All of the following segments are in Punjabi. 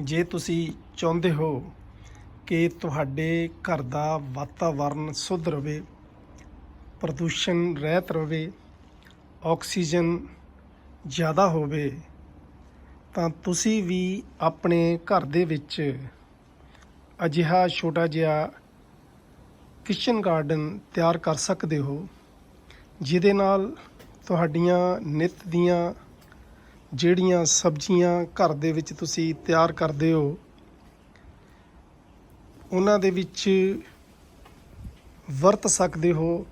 ਜੇ ਤੁਸੀਂ ਚਾਹੁੰਦੇ ਹੋ ਕਿ ਤੁਹਾਡੇ ਘਰ ਦਾ ਵਾਤਾਵਰਨ ਸ਼ੁੱਧ ਰਵੇ, ਪ੍ਰਦੂਸ਼ਣ ਰਹਿਤ ਰਵੇ, ਆਕਸੀਜਨ ਜ਼ਿਆਦਾ ਹੋਵੇ, ਤਾਂ ਤੁਸੀਂ ਵੀ ਆਪਣੇ ਘਰ ਦੇ ਵਿੱਚ ਅਜਿਹਾ ਛੋਟਾ ਜਿਹਾ ਕਿਚਨ ਗਾਰਡਨ ਤਿਆਰ ਕਰ ਸਕਦੇ ਹੋ, ਜਿਹਦੇ ਨਾਲ ਤੁਹਾਡੀਆਂ ਨਿੱਤ ਦੀਆਂ ਜਿਹੜੀਆਂ ਸਬਜ਼ੀਆਂ ਘਰ ਦੇ ਵਿੱਚ ਤੁਸੀਂ ਤਿਆਰ ਕਰਦੇ ਹੋ, ਉਹਨਾਂ ਦੇ ਵਿੱਚ ਵਰਤ ਸਕਦੇ ਹੋ।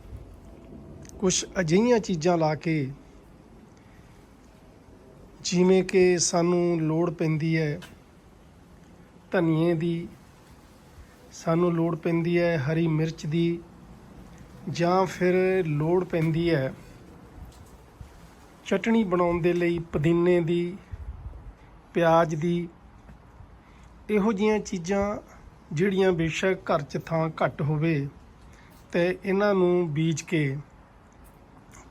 ਕੁਝ ਅਜਿਹੀਆਂ ਚੀਜ਼ਾਂ ਲਾ ਕੇ, ਜਿਵੇਂ ਕਿ ਸਾਨੂੰ ਲੋੜ ਪੈਂਦੀ ਹੈ ਧਨੀਏ ਦੀ, ਸਾਨੂੰ ਲੋੜ ਪੈਂਦੀ ਹੈ ਹਰੀ ਮਿਰਚ ਦੀ ਜਾਂ ਫਿਰ ਲੋੜ ਪੈਂਦੀ ਹੈ ਚਟਣੀ ਬਣਾਉਣ ਦੇ ਲਈ ਪੁਦੀਨੇ ਦੀ, ਪਿਆਜ਼ ਦੀ, ਇਹੋ ਜਿਹੀਆਂ ਚੀਜ਼ਾਂ ਜਿਹੜੀਆਂ ਬੇਸ਼ੱਕ ਘਰ 'ਚ ਥਾਂ ਘੱਟ ਹੋਵੇ ਤੇ ਇਹਨਾਂ ਨੂੰ ਬੀਜ ਕੇ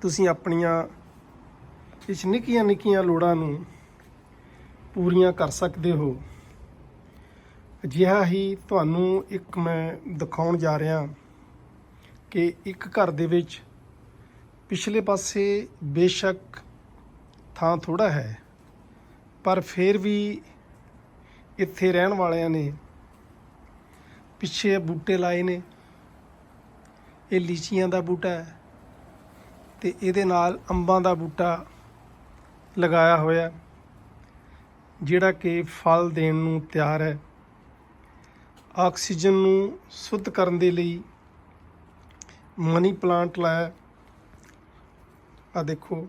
ਤੁਸੀਂ ਆਪਣੀਆਂ ਇਸ ਨਿੱਕੀਆਂ ਨਿੱਕੀਆਂ ਲੋੜਾਂ ਨੂੰ ਪੂਰੀਆਂ ਕਰ ਸਕਦੇ ਹੋ। ਅਜਿਹਾ ਹੀ ਤੁਹਾਨੂੰ ਇੱਕ ਮੈਂ ਦਿਖਾਉਣ ਜਾ ਰਿਹਾ ਕਿ ਇੱਕ ਘਰ ਦੇ ਵਿੱਚ ਪਿਛਲੇ ਪਾਸੇ ਬੇਸ਼ੱਕ ਥਾਂ ਥੋੜਾ ਹੈ। ਪਰ ਫਿਰ ਵੀ ਇੱਥੇ ਰਹਿਣ ਵਾਲਿਆਂ ਨੇ ਪਿੱਛੇ ਬੂਟੇ ਲਾਏ ਨੇ। ਇਹ ਲੀਚੀਆਂ ਦਾ ਬੂਟਾ ਹੈ ਤੇ ਇਹਦੇ ਨਾਲ ਅੰਬਾਂ ਦਾ ਬੂਟਾ ਲਗਾਇਆ ਹੋਇਆ ਜਿਹੜਾ ਕਿ ਫਲ ਦੇਣ ਨੂੰ ਤਿਆਰ ਹੈ। ਆਕਸੀਜਨ ਨੂੰ ਸ਼ੁੱਧ ਕਰਨ ਦੇ ਲਈ ਮਨੀ ਪਲਾਂਟ ਲਾਇਆ। ਆ ਦੇਖੋ।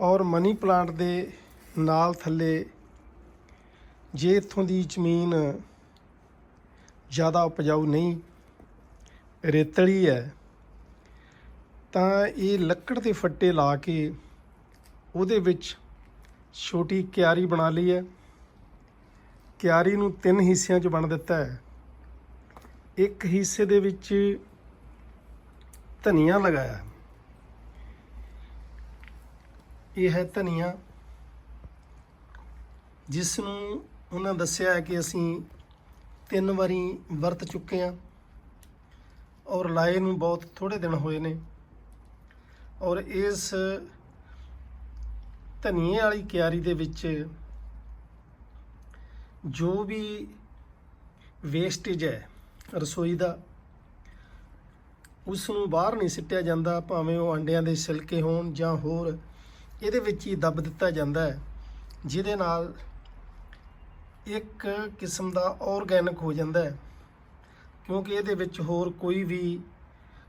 ਔਰ ਮਨੀ ਪਲਾਂਟ ਦੇ ਨਾਲ ਥੱਲੇ ਜੇ ਇੱਥੋਂ ਦੀ ਜ਼ਮੀਨ ਜ਼ਿਆਦਾ ਉਪਜਾਊ ਨਹੀਂ, ਰੇਤਲੀ ਹੈ, ਤਾਂ ਇਹ ਲੱਕੜ ਦੇ ਫੱਟੇ ਲਾ ਕੇ ਉਹਦੇ ਵਿੱਚ ਛੋਟੀ ਕਿਆਰੀ ਬਣਾ ਲਈ ਹੈ। ਕਿਆਰੀ ਨੂੰ ਤਿੰਨ ਹਿੱਸਿਆਂ 'ਚ ਵੰਡ ਦਿੱਤਾ ਹੈ। ਇੱਕ ਹਿੱਸੇ ਦੇ ਵਿੱਚ ਧਨੀਆ ਲਗਾਇਆ ਇਹ ਹੈ ਧਨੀਆ। ਜਿਸ ਨੂੰ ਉਹਨਾਂ ਦੱਸਿਆ ਹੈ ਕਿ ਅਸੀਂ ਤਿੰਨ ਵਾਰੀ ਵਰਤ ਚੁੱਕੇ ਹਾਂ ਔਰ ਲਾਏ ਨੂੰ ਬਹੁਤ ਥੋੜੇ ਦਿਨ ਹੋਏ ਨੇ ਔਰ ਇਸ ਧਨੀਏ ਵਾਲੀ ਕਿਆਰੀ ਦੇ ਵਿੱਚ ਜੋ ਵੀ ਵੇਸਟੇਜ ਹੈ ਰਸੋਈ ਦਾ ਉਸ ਨੂੰ ਬਾਹਰ ਨਹੀਂ ਸਿੱਟਿਆ ਜਾਂਦਾ, ਭਾਵੇਂ ਉਹ ਅੰਡਿਆਂ ਦੇ ਛਿਲਕੇ ਹੋਣ ਜਾਂ ਹੋਰ ਇਹਦੇ ਵਿੱਚ ਹੀ ਦੱਬ ਦਿੱਤਾ ਜਾਂਦਾ ਹੈ, ਜਿਹਦੇ ਨਾਲ ਇੱਕ ਕਿਸਮ ਦਾ ਆਰਗੈਨਿਕ ਹੋ ਜਾਂਦਾ ਹੈ, ਕਿਉਂਕਿ ਇਹਦੇ ਵਿੱਚ ਹੋਰ ਕੋਈ ਵੀ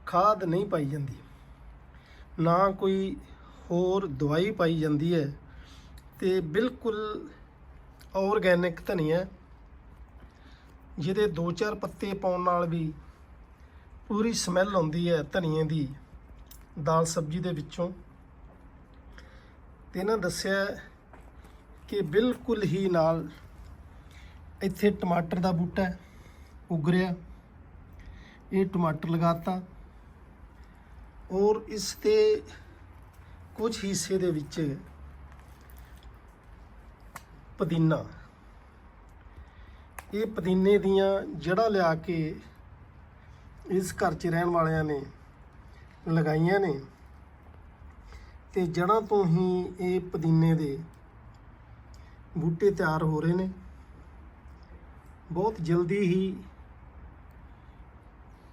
ਖਾਦ ਨਹੀਂ ਪਾਈ ਜਾਂਦੀ। ਨਾ ਕੋਈ ਹੋਰ ਦਵਾਈ ਪਾਈ ਜਾਂਦੀ ਹੈ ਤੇ ਬਿਲਕੁਲ ਆਰਗੈਨਿਕ ਧਨੀਆ ਜਿਹਦੇ ਦੋ ਚਾਰ ਪੱਤੇ ਪਾਉਣ ਨਾਲ ਵੀ ਪੂਰੀ ਸਮੈਲ ਆਉਂਦੀ ਹੈ ਧਨੀਏ ਦੀ ਦਾਲ ਸਬਜ਼ੀ ਦੇ ਵਿੱਚੋਂ। ਤੇ ਇਹਨਾਂ ਦੱਸਿਆ ਕਿ ਬਿਲਕੁਲ ਹੀ ਨਾਲ ਇੱਥੇ ਟਮਾਟਰ ਦਾ ਬੂਟਾ ਹੈ, ਉੱਗ ਰਿਹਾ ਇਹ ਟਮਾਟਰ ਲਗਾਤਾ ਔਰ ਇਸ ਦੇ ਕੁਝ ਹਿੱਸੇ ਦੇ ਵਿੱਚ ਪੁਦੀਨਾ। ਇਹ ਪੁਦੀਨੇ ਦੀਆਂ ਜੜ੍ਹਾਂ ਲਿਆ ਕੇ ਇਸ ਘਰ 'ਚ ਰਹਿਣ ਵਾਲਿਆਂ ਨੇ ਲਗਾਈਆਂ ਨੇ। ਤੇ ਜੜ੍ਹਾਂ ਤੋਂ ਹੀ ਇਹ ਪੁਦੀਨੇ ਦੇ ਬੂਟੇ ਤਿਆਰ ਹੋ ਰਹੇ ਨੇ। ਬਹੁਤ ਜਲਦੀ ਹੀ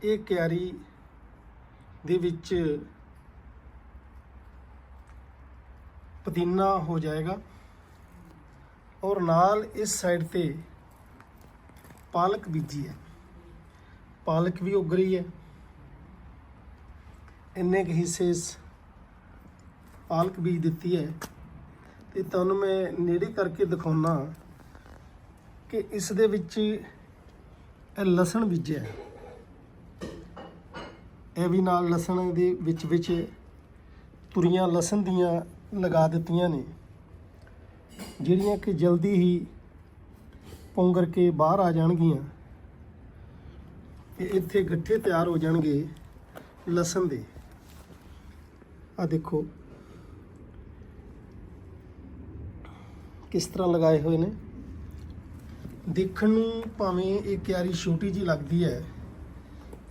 ਇਹ ਕਿਆਰੀ ਦੇ ਵਿੱਚ ਪੁਦੀਨਾ ਹੋ ਜਾਏਗਾ ਔਰ ਨਾਲ ਇਸ ਸਾਈਡ ਤੇ ਪਾਲਕ ਬੀਜੀ ਹੈ। ਪਾਲਕ ਵੀ ਉੱਗ ਰਹੀ ਹੈ। ਇੰਨੇ ਕੁ ਹਿੱਸੇ ਪਾਲਕ ਬੀਜ ਦਿੱਤੀ ਹੈ। ਤੇ ਤੁਹਾਨੂੰ ਮੈਂ ਨੇੜੇ ਕਰਕੇ ਦਿਖਾਉਣਾ ਕਿ ਇਸ ਦੇ ਵਿੱਚ ਇਹ ਲਸਣ ਬੀਜਿਆ ਇਹ ਵੀ ਨਾਲ ਲਸਣ ਦੇ ਵਿੱਚ ਵਿੱਚ ਤੁਰੀਆਂ ਲਸਣ ਦੀਆਂ ਲਗਾ ਦਿੱਤੀਆਂ ਨੇ, ਜਿਹੜੀਆਂ ਕਿ ਜਲਦੀ ਹੀ ਪੁੰਗਰ ਕੇ ਬਾਹਰ ਆ ਜਾਣਗੀਆਂ। ਤੇ ਇੱਥੇ ਗੱਠੇ ਤਿਆਰ ਹੋ ਜਾਣਗੇ ਲਸਣ ਦੇ। ਆ ਦੇਖੋ। ਕਿਸ ਤਰ੍ਹਾਂ ਲਗਾਏ ਹੋਏ ਨੇ? ਦੇਖਣ ਨੂੰ ਭਾਵੇਂ ਇਹ ਕਿਆਰੀ ਛੋਟੀ ਜੀ ਲੱਗਦੀ ਹੈ,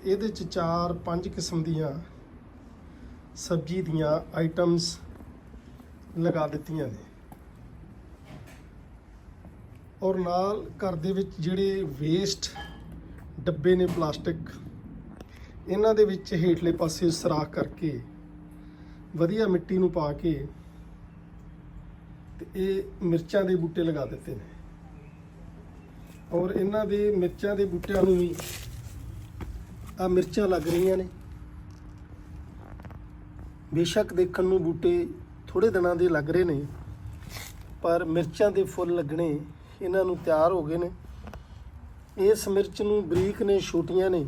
ਇਹਦੇ ਚ ਚਾਰ ਪੰਜ ਕਿਸਮ ਦੀਆਂ ਸਬਜ਼ੀ ਦੀਆਂ ਆਈਟਮਸ ਲਗਾ ਦਿੱਤੀਆਂ ਨੇ। ਔਰ ਨਾਲ ਘਰ ਦੇ ਵਿੱਚ ਜਿਹੜੇ ਵੇਸਟ ਡੱਬੇ ਨੇ ਪਲਾਸਟਿਕ, ਇਹਨਾਂ ਦੇ ਵਿੱਚ ਹੇਠਲੇ ਪਾਸੇ ਸਰਾਖ ਕਰਕੇ ਵਧੀਆ ਮਿੱਟੀ ਨੂੰ ਪਾ ਕੇ ਤੇ ਇਹ ਮਿਰਚਾਂ ਦੇ ਬੂਟੇ ਲਗਾ ਦਿੱਤੇ ਨੇ। ਔਰ ਇਹਨਾਂ ਦੇ ਮਿਰਚਾਂ ਦੇ ਬੂਟਿਆਂ ਨੂੰ ਵੀ ਆ ਮਿਰਚਾਂ ਲੱਗ ਰਹੀਆਂ ਨੇ। ਬੇਸ਼ੱਕ ਦੇਖਣ ਨੂੰ ਬੂਟੇ ਥੋੜੇ ਦਿਨਾਂ ਦੇ ਲੱਗ ਰਹੇ ਨੇ, ਪਰ ਮਿਰਚਾਂ ਦੇ ਫੁੱਲ ਲੱਗਣੇ ਇਹਨਾਂ ਨੂੰ ਤਿਆਰ ਹੋ ਗਏ ਨੇ। ਇਸ ਮਿਰਚ ਨੂੰ ਬਰੀਕ ਨੇ, ਛੋਟੀਆਂ ਨੇ।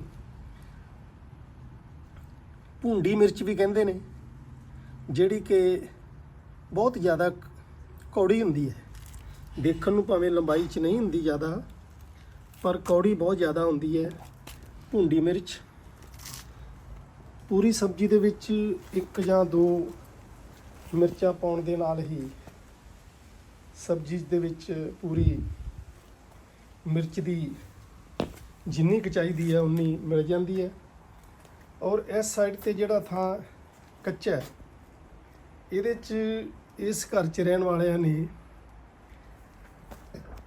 ਭੁੰਡੀ ਮਿਰਚ ਵੀ ਕਹਿੰਦੇ ਨੇ, ਜਿਹੜੀ ਕਿ ਬਹੁਤ ਜ਼ਿਆਦਾ ਕੌੜੀ ਹੁੰਦੀ ਹੈ। ਦੇਖਣ ਨੂੰ ਭਾਵੇਂ ਲੰਬਾਈ 'ਚ ਨਹੀਂ ਹੁੰਦੀ ਜ਼ਿਆਦਾ, ਪਰ ਕੌੜੀ ਬਹੁਤ ਜ਼ਿਆਦਾ ਹੁੰਦੀ ਹੈ। ਭੁੰਡੀ ਮਿਰਚ। ਪੂਰੀ ਸਬਜ਼ੀ ਦੇ ਵਿੱਚ ਇੱਕ ਜਾਂ ਦੋ ਮਿਰਚਾਂ ਪਾਉਣ ਦੇ ਨਾਲ ਹੀ ਸਬਜ਼ੀ ਦੇ ਵਿੱਚ ਪੂਰੀ ਮਿਰਚ ਦੀ ਜਿੰਨੀ ਕੁ ਚਾਹੀਦੀ ਹੈ, ਉਨੀ ਮਿਲ ਜਾਂਦੀ ਹੈ। ਔਰ ਇਸ ਸਾਈਡ ਤੇ ਜਿਹੜਾ ਥਾਂ ਕੱਚਾ ਹੈ, ਇਹਦੇ 'ਚ ਇਸ ਘਰ 'ਚ ਰਹਿਣ ਵਾਲਿਆਂ ਨੇ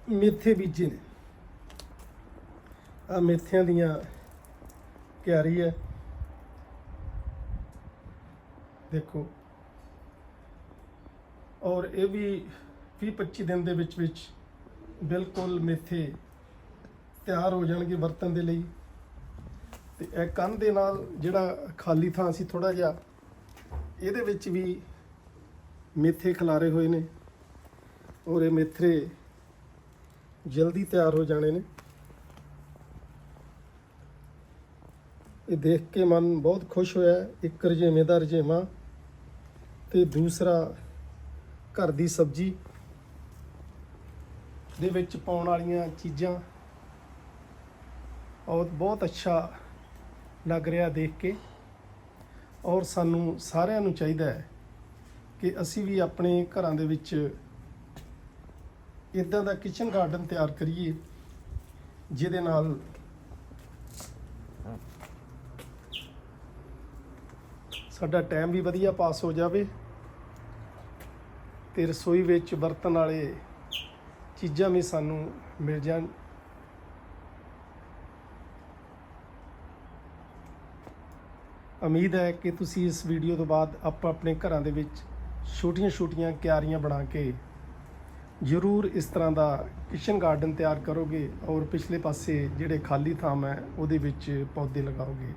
ਮੇਥੇ ਬੀਜੇ ਨੇ। ਆ ਮੇਥਿਆਂ ਦੀਆਂ ਕਿਆਰੀ ਹੈ। ਦੇਖੋ। ਔਰ ਇਹ ਵੀ 20 25 ਦਿਨ ਦੇ ਵਿੱਚ ਵਿੱਚ ਬਿਲਕੁਲ ਮੇਥੇ ਤਿਆਰ ਹੋ ਜਾਣਗੇ ਵਰਤਣ ਦੇ ਲਈ। ਤੇ ਇਹ ਕੰਨ ਦੇ ਨਾਲ ਜਿਹੜਾ ਖਾਲੀ ਥਾਂ ਸੀ ਥੋੜਾ ਜਿਹਾ, ਇਹਦੇ ਵਿੱਚ ਵੀ ਮੇਥੇ ਖਿਲਾਰੇ ਹੋਏ ਨੇ ਔਰ ਇਹ ਮੇਥਰੇ ਜਲਦੀ ਤਿਆਰ ਹੋ ਜਾਣੇ ਨੇ। ਇਹ ਦੇਖ ਕੇ ਮਨ ਬਹੁਤ ਖੁਸ਼ ਹੋਇਆ। ਇੱਕ ਰਜੇਵੇਂ ਦਾ ਰਜੇਵਾਂ ਤੇ ਦੂਸਰਾ ਘਰ ਦੀ ਸਬਜ਼ੀ ਦੇ ਵਿੱਚ ਪਾਉਣ ਵਾਲੀਆਂ ਚੀਜ਼ਾਂ। ਔਰ ਬਹੁਤ ਅੱਛਾ ਲੱਗ ਰਿਹਾ ਦੇਖ ਕੇ। ਔਰ ਸਾਨੂੰ ਸਾਰਿਆਂ ਨੂੰ ਚਾਹੀਦਾ ਹੈ ਕਿ ਅਸੀਂ ਵੀ ਆਪਣੇ ਘਰਾਂ ਦੇ ਵਿੱਚ ਇਦਾਂ ਦਾ ਕਿਚਨ ਗਾਰਡਨ ਤਿਆਰ ਕਰੀਏ, ਜਿਹਦੇ ਨਾਲ ਸਾਡਾ ਟਾਈਮ ਵੀ ਵਧੀਆ ਪਾਸ ਹੋ ਜਾਵੇ ਤੇ ਰਸੋਈ ਵਿੱਚ ਵਰਤਣ ਵਾਲੇ ਚੀਜ਼ਾਂ ਵੀ ਸਾਨੂੰ ਮਿਲ ਜਾਣ। ਉਮੀਦ ਹੈ ਕਿ ਤੁਸੀਂ ਇਸ ਵੀਡੀਓ ਤੋਂ ਬਾਅਦ ਆਪਾਂ ਆਪਣੇ ਘਰਾਂ ਦੇ ਵਿੱਚ ਛੋਟੀਆਂ-ਛੋਟੀਆਂ ਕਿਆਰੀਆਂ ਬਣਾ ਕੇ ਜ਼ਰੂਰ ਇਸ ਤਰ੍ਹਾਂ ਦਾ ਕਿਚਨ ਗਾਰਡਨ ਤਿਆਰ ਕਰੋਗੇ ਔਰ ਪਿਛਲੇ ਪਾਸੇ ਜਿਹੜੇ ਖਾਲੀ ਥਾਂ ਹੈ, ਉਹਦੇ ਵਿੱਚ ਪੌਦੇ ਲਗਾਓਗੇ।